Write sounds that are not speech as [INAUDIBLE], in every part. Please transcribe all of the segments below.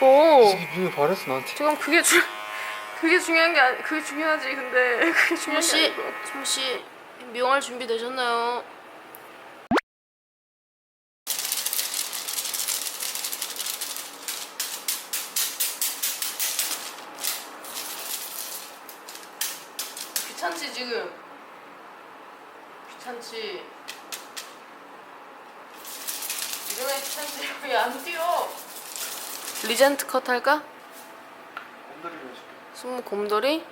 뭐 이게 민우 바랬어 나한테 지금 그게 주 그게 중요한 게 아니 그게 중요하지 근데 [LAUGHS] 그게 중요한 게 씨, 아니고 승우 씨, 미용할 준비 되셨나요? 귀찮지 지금? 귀찮지? 이러면 귀찮지 [LAUGHS] 왜 안 뛰어? 리젠트 컷 할까? 승우 곰돌이?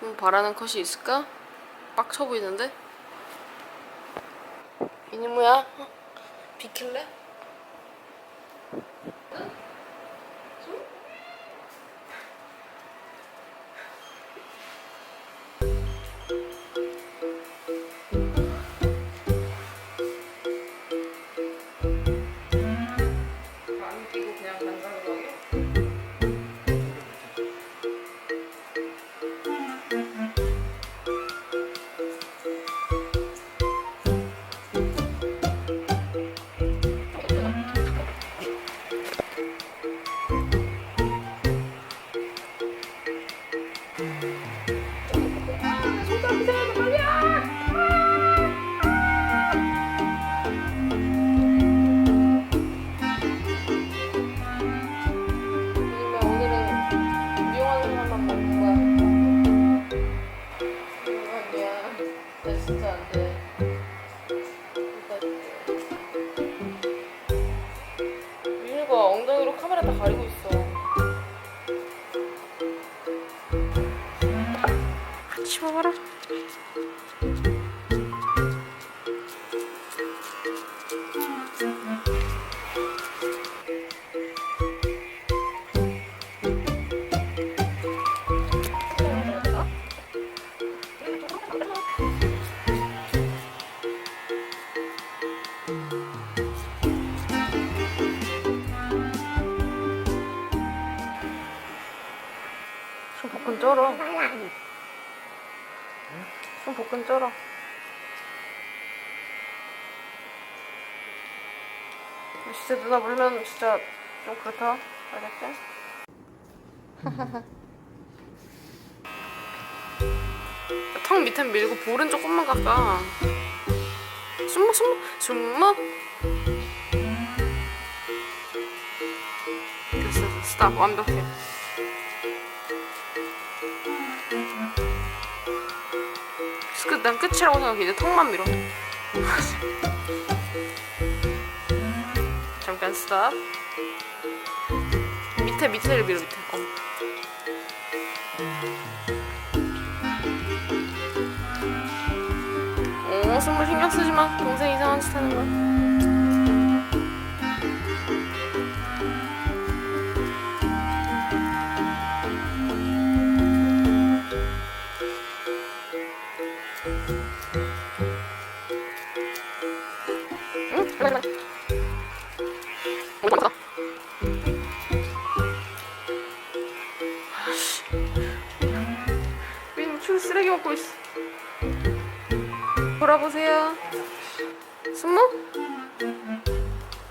승우 바라는 컷이 있을까? 빡쳐 보이는데? 이니모야? 어? 비킬래? 응? 엉덩이로 카메라 다 가리고 있어 먹어라. 손 복근 쩔어 손 복근 쩔어. 진짜 누나 물면 진짜 좀 그렇다. 알겠지? [LAUGHS] 턱 밑에 밀고 볼은 조금만 깎아 숨어 숨어 숨어. 됐어 됐어. 스탑 완벽해 끝, 난 끝이라고 생각해. 이제 턱만 밀어. [LAUGHS] 잠깐 스탑. 밑에 밑에를 밀어 밑에. 어. 어, 숨을 신경 쓰지 마. 동생 이상한 짓 하는 거야. 응? 그래, 그래. 어디 갔어? 아씨. 왜출 쓰레기 먹고 있어? 돌아보세요. 숨모?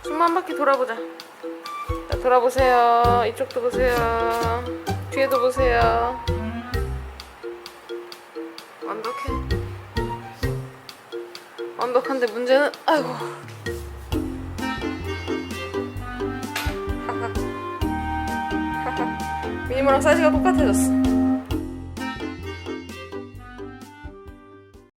숨모 한 바퀴 돌아보자. 자, 돌아보세요. 이쪽도 보세요. 뒤에도 보세요. 완벽한데 문제는 아이고. 미니모랑 사이즈가 똑같아졌어